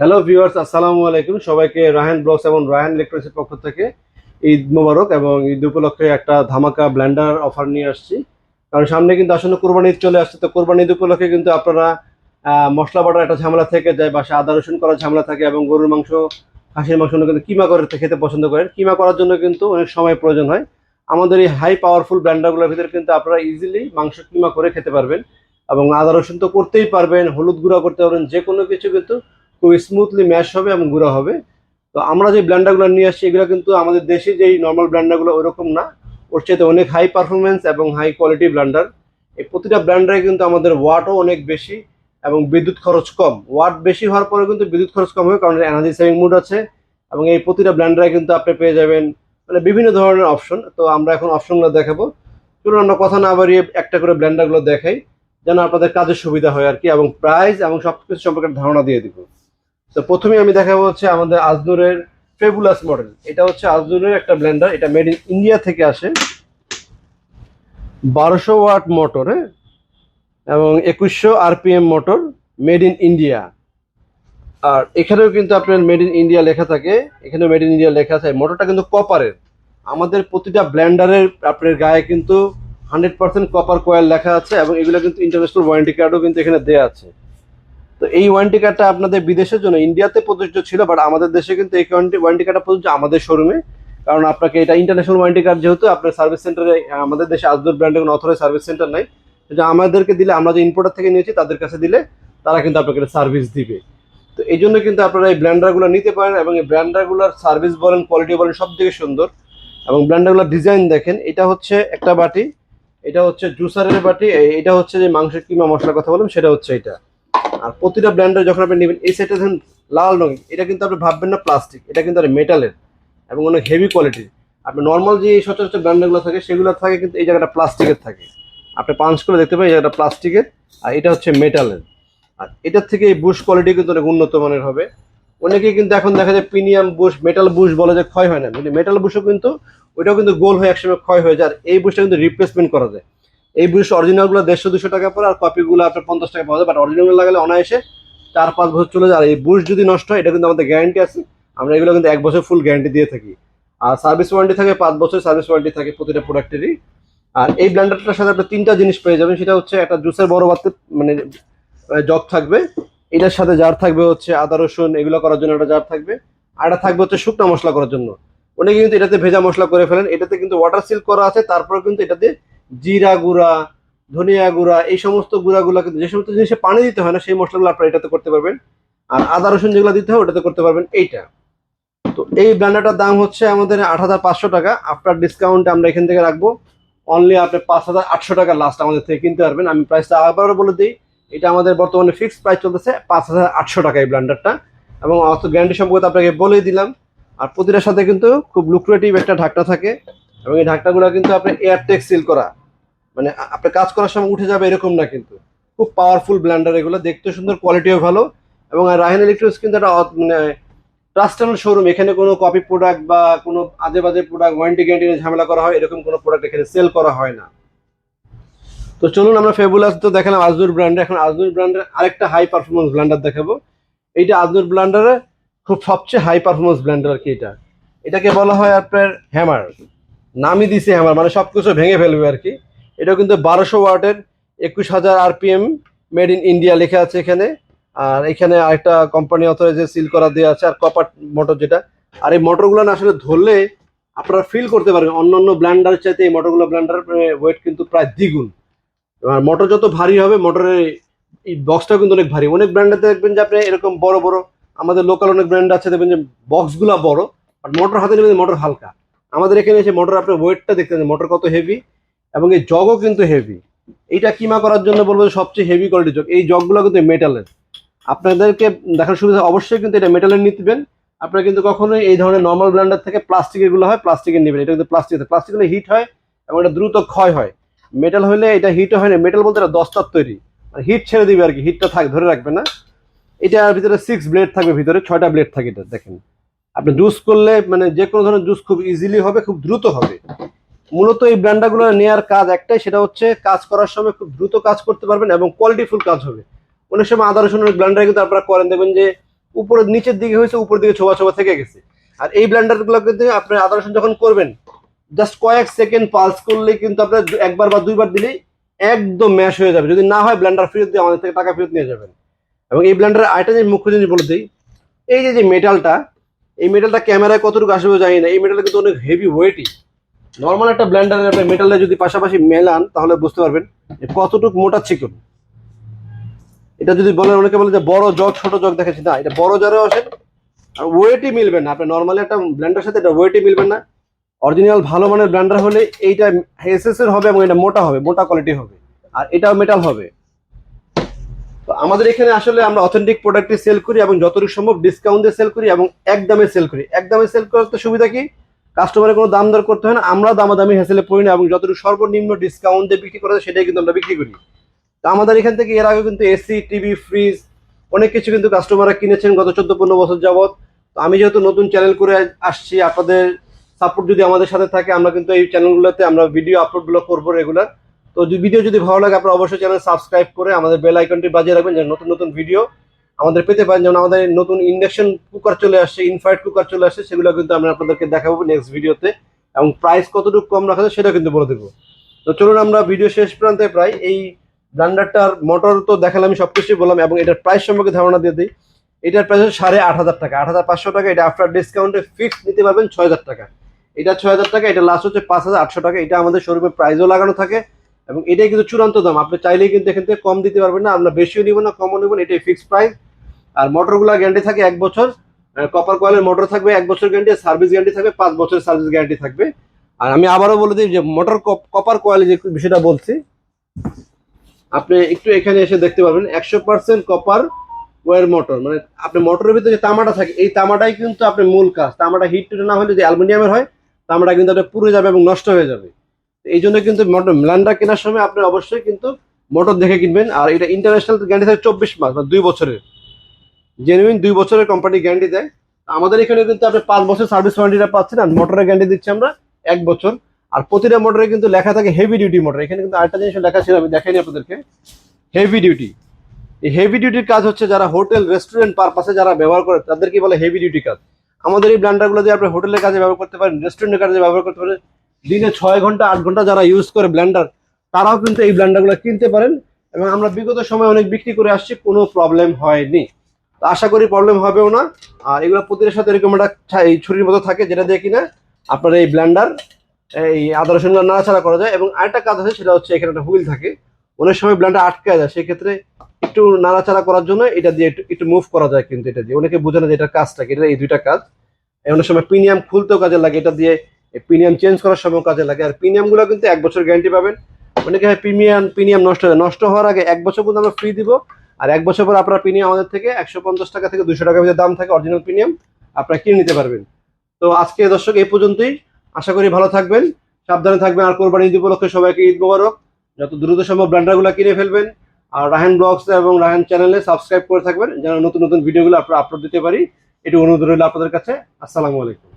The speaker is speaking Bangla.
হ্যালো ভিউয়ার্স আসসালামু আলাইকুম সবাইকে রাহান ব্লগস এবং রাহান ইলেকট্রনিক্সের পক্ষ থেকে ঈদ মোবারক এবং ঈদ উপলক্ষে একটা ধামাকা ব্ল্যান্ডার অফার নিয়ে আসছি। কারণ সামনে কিন্তু আসলে কোরবানি ঈদ চলে আসছে, তো কোরবানি ঈদ উপলক্ষে কিন্তু আপনারা মশলা বাটার একটা ঝামেলা থেকে যায় বাসা আদা রসুন করার ঝামেলা থাকে এবং গরুর মাংস, খাসির মাংস কিন্তু কিমা করে খেতে পছন্দ করেন, কিমা করার জন্য কিন্তু অনেক সময় প্রয়োজন হয়। আমাদের এই হাই পাওয়ারফুল ব্লেন্ডারগুলোর ভিতরে কিন্তু আপনারা ইজিলি মাংস কিমা করে খেতে পারবেন এবং আদা রসুন তো করতেই পারবেন, হলুদ গুঁড়া করতে পারবেন যে কোনো কিছু কিন্তু খুব স্মুথলি ম্যাশ হবে এবং গুঁড়া হবে। তো আমরা যে ব্লেন্ডারগুলো নিয়ে আসছি, এগুলো কিন্তু আমাদের দেশে যেই নর্মাল ব্লেন্ডারগুলো ওরকম না। ওর চাইতে অনেক হাই পারফরমেন্স এবং হাই কোয়ালিটি ব্লেন্ডার এই প্রতিটা ব্লেন্ডারে কিন্তু আমাদের ওয়াটও অনেক বেশি এবং বিদ্যুৎ খরচ কম। ওয়াট বেশি হওয়ার পরে কিন্তু বিদ্যুৎ খরচ কম হবে, কারণ এনার্জি সেভিং মুড আছে এবং এই প্রতিটা ব্লেন্ডারে কিন্তু আপনি পেয়ে যাবেন মানে বিভিন্ন ধরনের অপশন তো আমরা এখন অপশনগুলো দেখাবো। চলুন আমরা কথা না বাড়িয়ে একটা করে ব্লেন্ডারগুলো দেখাই, যেন আপনাদের কাজের সুবিধা হয় আর কি, এবং প্রাইস এবং সব কিছু সম্পর্কে ধারণা দিয়ে দিব। তো প্রথমে আমি দেখাবো হচ্ছে আমাদের আজনুরের ফেবুলাস মডেল এটা হচ্ছে আজনুরের একটা ব্লেন্ডার এটা মেড ইন ইন্ডিয়া থেকে আসে। বারোশো ওয়াট মোটর এবং একুশশো RPM motor made in India আর এখানেও কিন্তু আপনার মেড ইন ইন্ডিয়া লেখা থাকে। এখানেও মেড ইন ইন্ডিয়া লেখা আছে। মোটরটা কিন্তু কপারের আমাদের প্রতিটা ব্ল্যান্ডারের আপনার গায়ে কিন্তু হান্ড্রেড পার্সেন্ট কপার কয়েল লেখা আছে এবং এগুলো কিন্তু ইন্টারন্যাশনাল ওয়ারেন্টি কার্ডও কিন্তু এখানে দেওয়া আছে। তো এই ওয়ারেন্টি কার্ডটা আপনাদের বিদেশের জন্য ইন্ডিয়াতে প্রযোজ্য ছিল বাট আমাদের দেশে কিন্তু এই ওয়ারেন্টি কার্ডটা প্রযোজ্য আমাদের শোরুমে কারণ আপনাকে এটা ইন্টারন্যাশনাল ওয়ারেন্টি কার্ড যেহেতু, আপনার সার্ভিস সেন্টারে আমাদের দেশে আজদুর ব্র্যান্ডের কোনো অথরাইজ সার্ভিস সেন্টার নাই। আমাদেরকে দিলে, আমরা যে ইম্পোর্টার থেকে নিয়েছি, তাদের কাছে দিলে, তারা কিন্তু আপনাকে সার্ভিস দিবে। তো এই জন্য কিন্তু আপনারা এই ব্র্যান্ডারগুলো নিতে পারেন, এবং এই ব্র্যান্ডারগুলোর সার্ভিস বলেন কোয়ালিটি বলেন সব থেকে সুন্দর। এবং ব্র্যান্ডারগুলোর ডিজাইন দেখেন, এটা হচ্ছে একটা বাটি, এটা হচ্ছে জুসারের বাটি এটা হচ্ছে যে মাংসের কিমা মশলার কথা বললাম, সেটা হচ্ছে এটা। আর প্রতিটা ব্র্যান্ডের যখন আপনি নেবেন, এই সেটটা দেখেন লাল রঙ এটা কিন্তু আপনি ভাববেন না প্লাস্টিক এটা কিন্তু মেটালের এবং অনেক হেভি কোয়ালিটির আপনি নর্মাল যে সচরাচর ব্র্যান্ডগুলো থাকে, সেগুলো থাকে কিন্তু এই জায়গাটা প্লাস্টিকের থাকে। আপনি পাঞ্চ করে দেখতে পাবেন এই জায়গাটা প্লাস্টিকের আর এটা হচ্ছে মেটালের আর এটার থেকে এই বুশ কোয়ালিটি কিন্তু অনেক উন্নত মানের হবে। অনেকেই কিন্তু এখন দেখা যায় প্রিমিয়াম বুশ মেটাল বুশ বলে যে ক্ষয় হয় না। কিন্তু মেটাল বুশও কিন্তু, ওইটাও কিন্তু গোল হয়ে একসময় ক্ষয় হয়ে যায়, আর এই বুশটা কিন্তু রিপ্লেসমেন্ট করা যায়। এই বুশ অরিজিনালগুলো দেড়শো, দুশো টাকা পরে আর কপিগুলো আপনার পঞ্চাশ টাকা পাওয়া যায়। বাট অরিজিনাল লাগালে অনায়াসে চার, পাঁচ বছর চলে যায়। আর এই বুশ যদি নষ্ট হয়, এটা কিন্তু আমাদের গ্যারান্টি আছে। আমরা এগুলো কিন্তু এক বছর ফুল গ্যারান্টি দিয়ে থাকি। আর সার্ভিস ওয়ারেন্টি থাকে পাঁচ বছর সার্ভিস ওয়ারেন্টি থাকে প্রতিটা প্রোডাক্টেরই আর এই ব্ল্যান্ডারটার সাথে আপনি তিনটা জিনিস পেয়ে যাবেন। সেটা হচ্ছে একটা জুসের বড় বাতে মানে জগ থাকবে। এটার সাথে জার থাকবে হচ্ছে আদা, রসুন, এগুলো করার জন্য একটা জার থাকবে। আর একটা থাকবে হচ্ছে শুকনো মশলা করার জন্য। অনেকে কিন্তু এটাতে ভেজা মশলা করে ফেলেন। এটাতে কিন্তু ওয়াটার সিল করা আছে। তারপরে কিন্তু এটাতে জিরা গুঁড়া, ধনিয়া গুঁড়া, এই সমস্ত গুঁড়াগুলো কিন্তু যে সমস্ত জিনিসে পানি দিতে হয় না, সেই মশলাগুলো আপনারা এটাতে করতে পারবেন। আর আদা, রসুন যেগুলো দিতে হয়, ওটাতে করতে পারবেন এইটা। তো এই ব্র্যান্ডারটার দাম হচ্ছে আমাদের আট হাজার পাঁচশো টাকা। আফটার ডিসকাউন্ট আমরা এখান থেকে রাখব। অনলি আপনি পাঁচ হাজার আটশো টাকা লাস্ট আমাদের থেকে কিনতে পারবেন। আমি প্রাইসটা আবারও বলে দিই, এটা আমাদের বর্তমানে ফিক্সড প্রাইস চলতেছে পাঁচ হাজার আটশো টাকা এই ব্র্যান্ডারটা এবং অত গ্যারান্টি সম্পর্কে আপনাকে বলেই দিলাম। আর প্রতিটার সাথে কিন্তু খুব লুক্রেটিভ একটা ঢাকনা থাকে। এবং এই ঢাকনাগুলো কিন্তু আপনি এয়ারটেক সিল করা। মানে আপনি কাজ করার সময় উঠে যাবে এরকম না কিন্তু। খুব পাওয়ারফুল ব্ল্যান্ডার এগুলো, দেখতে সুন্দর কোয়ালিটিও ভালো এবং রাহেন ইলেকট্রনিক্স কিন্তু একটা মানে ট্রাস্টেবল শোরুম এখানে কোনো কপি প্রোডাক্ট বা কোনো আজে বাজে প্রোডাক্ট ওয়ারেন্টি গ্যারান্টি নিয়ে ঝামেলা করা হয়, এরকম কোনো প্রোডাক্ট এখানে সেল করা হয় না। তো চলুন আমরা ফেবুলাস তো দেখালাম আজনুর ব্র্যান্ডে এখন আজনুর ব্র্যান্ডের আরেকটা হাই পারফরমেন্স ব্ল্যান্ডার দেখাবো। এইটা আজনুর ব্ল্যান্ডারে খুব সবচেয়ে হাই পারফরমেন্স ব্ল্যান্ডার আর কি এটা। এটাকে বলা হয় আপনার হ্যামার নামই দিছে হ্যামার মানে সব কিছু ভেঙে ফেলবে আর কি। এটা কিন্তু বারোশো ওয়াটের একুশ হাজার আরপিএম মেড ইন ইন্ডিয়া লেখা আছে এখানে। আর এখানে আরেকটা কোম্পানি অথরাইজে সিল করা দেওয়া আছে, আর কপার মোটর যেটা। আর এই মোটরগুলো না আসলে ধরলে আপনারা ফিল করতে পারবেন, অন্য অন্য ব্ল্যান্ডার চাইতে এই মোটরগুলো ব্ল্যান্ডার ওয়েট কিন্তু প্রায় দ্বিগুণ। আর মোটর যত ভারী হবে মোটরের এই বক্সটাও কিন্তু অনেক ভারী। অনেক ব্র্যান্ডে দেখবেন যে আপনি এরকম বড় বড়, আমাদের লোকাল অনেক ব্র্যান্ড আছে, দেখবেন যে বক্সগুলো বড় আর মোটর হাতে নেবেন মোটর হালকা। আমাদের এখানে এসে মোটর আপনার ওয়েটটা দেখতে মোটর কত হেভি এবং এই জগও কিন্তু হেভি এইটা কিমা করার জন্য বলব সবচেয়ে হেভি কোয়ালিটি জগ এই জগগুলো কিন্তু মেটালের আপনাদেরকে দেখার সুবিধা অবশ্যই কিন্তু এটা মেটালের নিতেবেন আপনারা কিন্তু কখনোই এই ধরনের নর্মাল ব্র্যান্ডার থেকে প্লাস্টিকেরগুলো হয় প্লাস্টিকের নেবেন। এটা কিন্তু প্লাস্টিক প্লাস্টিক হলে হিট হয় এবং এটা দ্রুত ক্ষয় হয়। মেটাল হলে এটা হিট হয় না। মেটাল বলতে এটা দস্তার তৈরি। মানে হিট ছেড়ে দিবে আর কি। হিটটা থাক, ধরে রাখবে না। এটার ভিতরে সিক্স ব্লেড থাকবে ভিতরে। ছয়টা ব্লেড থাকে এটা, দেখেন। আপনি জুস করলে মানে যে কোনো ধরনের জুস খুব ইজিলি হবে, খুব দ্রুত হবে। মূলত এই ব্র্যান্ডাগুলো নেওয়ার কাজ একটাই, সেটা হচ্ছে কাজ করার সময় খুব দ্রুত কাজ করতে পারবেন এবং কোয়ালিটিফুল কাজ হবে। অনেক সময় আদা, রসুনের ব্র্যান্ডার কিন্তু আপনারা করেন, দেখবেন যে উপরের নিচের দিকে হয়েছে উপরের দিকে ছোবা ছোবা থেকে গেছে। আর এই ব্লেন্ডারগুলো কিন্তু আপনি আদা যখন করবেন জাস্ট কয়েক সেকেন্ড পালস করলে কিন্তু আপনার একবার বা দুইবার দিলেই একদম ম্যাশ হয়ে যাবে। যদি না হয় ব্ল্যান্ডার ফেরত দিয়ে আমাদের থেকে টাকা ফেরত নিয়ে যাবেন। এবং এই ব্লেন্ডারের আরেকটা যে মুখ্য জিনিস বলে দিই, এই যে যে মেটালটা এই মেটালটা ক্যামেরায় কতটুকু আসবে জানি না। এই মেটালটা কিন্তু অনেক হেভি ওয়েটই নর্মাল একটা ব্লেন্ডারের আপনি মেটালটা যদি পাশাপাশি মেলান, তাহলে বুঝতে পারবেন কতটুকু মোটা চিকন এটা যদি বলেন, অনেকে বলে যে বড় জগ, ছোট জগ দেখেছি। না, এটা বড় জারেও আসেন আর ওয়েটই মিলবে না। আপনি নর্মালি একটা ব্লেন্ডার সাথে এটা ওয়েটই মিলবে না। অরিজিনাল ভালো মানের ব্লেন্ডার হলে এইটা এসএস এর হবে এবং এটা মোটা হবে, মোটা কোয়ালিটি হবে। আর এটাও মেটাল হবে। তো আমাদের এখানে আসলে আমরা অথেন্টিক প্রোডাক্টই সেল করি এবং যতটুকু সম্ভব ডিসকাউন্ট সেল করি এবং এক দামে সেল করি। এক দামে সেল করতে সুবিধা কি? কাস্টমারের কোনো দাম দর করতে হয় না, আমরা দামাদামি হেসেলে পড়ি না এবং যতটুকু সর্বনিম্ন ডিসকাউন্ট বিক্রি করা যায় সেটাই কিন্তু আমরা বিক্রি করি। তো আমাদের এখান থেকে এর আগে কিন্তু এসি টিভি ফ্রিজ অনেক কিছু কিন্তু কাস্টমাররা কিনেছেন গত চোদ্দ পনেরো বছর যাবত তো আমি যেহেতু নতুন চ্যানেল করে আসছি, আপনাদের সাপোর্ট যদি আমাদের সাথে থাকে, আমরা কিন্তু এই চ্যানেলগুলোতে আমরা ভিডিও আপলোডগুলো করব রেগুলার তো ভিডিও যদি ভালো লাগে, আপনারা অবশ্যই চ্যানেল সাবস্ক্রাইব করে আমাদের বেল আইকনটি বাজিয়ে রাখবেন যেন নতুন নতুন ভিডিও আমাদের পেতে পারেন। যেমন আমাদের নতুন ইন্ডাকশন কুকার চলে আসছে ইনফ্রাইড কুকার চলে আসছে, সেগুলো কিন্তু আমরা আপনাদেরকে দেখাবো নেক্সট ভিডিওতে এবং প্রাইস কতটুকু কম রাখা যায় সেটা কিন্তু বলে দেবো। তো চলুন আমরা ভিডিও শেষ প্রান্তে প্রায় এই ব্লান্ডারটার মোটর তো দেখালাম আমি সব কিছুই বললাম, এবং এটার প্রাইস সম্পর্কে ধারণা দিয়ে দিই। এটার প্রাইস হচ্ছে সাড়ে আট হাজার টাকা। আট হাজার পাঁচশো টাকা, এটা আফটার ডিসকাউন্টে ফিক্স নিতে পারবেন ছয় হাজার টাকা। এটা ছয় হাজার টাকা, এটা লাস্ট হচ্ছে পাঁচ হাজার আটশো টাকা। এটা আমাদের শোরুমে প্রাইসও লাগানো থাকে, এবং এটাই কিন্তু চূড়ান্ত দাম। আপনি চাইলেই কিন্তু এখান থেকে কম দিতে পারবেন না, আমরা বেশিও নিব না, কমও নিব না, এটাই ফিক্সড প্রাইস আর মোটরগুলো গ্যারান্টি থাকে এক বছর। কপার কয়েলের মোটর থাকবে এক বছর গ্যারান্টি সার্ভিস গ্যারান্টি থাকবে, পাঁচ বছরের সার্ভিস গ্যারান্টি থাকবে। আর আমি আবারও বলে দিই যে মোটর কপার কয়েল যে বিষয়টা বলছি, আপনি একটু এখানে এসে দেখতে পাবেন একশো পার্সেন্ট কপার ওয়ার মোটর মানে আপনি মোটরের ভিতরে যে তামাটা থাকে, এই তামাটাই কিন্তু আপনার মূল কাজ। তামাটা হিট টুটে না হলে যে অ্যালুমিনিয়ামের হয়, তামাটা কিন্তু আপনার পুড়ে যাবে এবং নষ্ট হয়ে যাবে। এই জন্য কিন্তু মোটর ল্যান্ডার কেনার সময় আপনি অবশ্যই কিন্তু মোটর দেখে কিনবেন। আর এটা ইন্টারন্যাশনাল গ্যারান্টি থাকে চব্বিশ মাস মানে দুই বছরের। জেনুইন দুই বছরের কোম্পানি গ্যারান্টি দেয়। আমাদের এখানে কিন্তু আপনি পাঁচ বছর সার্ভিস ওয়ারেন্টিটা পাচ্ছেন আর মোটরের গ্যারান্টি দিচ্ছি আমরা এক বছর। আর প্রতিটা মোটরে কিন্তু লেখা থাকে হেভি ডিউটি মোটর এখানে কিন্তু আরেকটা জিনিস লেখা ছিল, আমি দেখাইনি আপনাদেরকে। হেভি ডিউটি এই হেভি ডিউটির কাজ হচ্ছে যারা হোটেল রেস্টুরেন্ট পারপাসে যারা ব্যবহার করে, তাদেরকে বলে হেভি ডিউটি কাজ। আমাদের এই ব্ল্যান্ডারগুলো দিয়ে আপনি হোটেলের কাজে ব্যবহার করতে পারেন রেস্টুরেন্টের কাজে ব্যবহার করতে পারেন। দিনে ছয় ঘণ্টা, আট ঘণ্টা যারা ইউজ করে ব্ল্যান্ডার, তারাও কিন্তু এই ব্ল্যান্ডারগুলো কিনতে পারেন। এবং আমরা বিগত সময় অনেক বিক্রি করে আসছি, কোনো প্রবলেম হয়নি। আশা করি প্রবলেম হবেও না। আর এগুলো প্রতিটার সাথে এরকম একটা এই ছুরির মতো থাকে, যেটা দিয়ে কিনা আপনার এই ব্ল্যান্ডার এই আদা রসুনগুলো নাড়াচাড়া করা যায়। এবং আরেকটা কাজ আছে, সেটা হচ্ছে এখানে একটা হুইল থাকে। অনেক সময় ব্ল্যান্ডার আটকে যায়, সেক্ষেত্রে একটু নাড়াচাড়া করার জন্য এটা দিয়ে একটু একটু মুভ করা যায় কিন্তু এটা দিয়ে। অনেকে বোঝে না যে এটার কাজটা এটা এই দুইটা কাজ। অনেক সময় প্রিমিয়াম খুলতেও কাজে লাগে, এটা দিয়ে প্রিমিয়াম চেঞ্জ করার সময় কাজে লাগে। আর প্রিমিয়ামগুলো কিন্তু এক বছর গ্যারান্টি পাবেন। অনেকে প্রিমিয়াম প্রিমিয়াম নষ্ট হয়ে। নষ্ট হওয়ার আগে এক বছর পর্যন্ত আমরা ফ্রি দিব। আর এক বছর পর আপনার প্রিমিয়াম আমাদের থেকে একশো পঞ্চাশ টাকা থেকে দুশো টাকা দাম থাকে অরিজিনাল প্রিমিয়াম আপনারা কিনে নিতে পারবেন। তো আজকে দর্শক, এই পর্যন্তই। আশা করি ভালো থাকবেন, সাবধানে থাকবেন, আর কোরবানি ঈদ উপলক্ষে সবাইকে ঈদ মোবারক। যত দ্রুত সম্ভব ব্র্যান্ডারগুলো কিনে ফেলবেন, আর রাহান ব্লগস এবং রাহান চ্যানেলে সাবস্ক্রাইব করে থাকবেন, যেন নতুন নতুন ভিডিওগুলো আপনারা আপলোড দিতে পারি। এটি অনুরোধ রইল আপনাদের কাছে। আসসালামু আলাইকুম।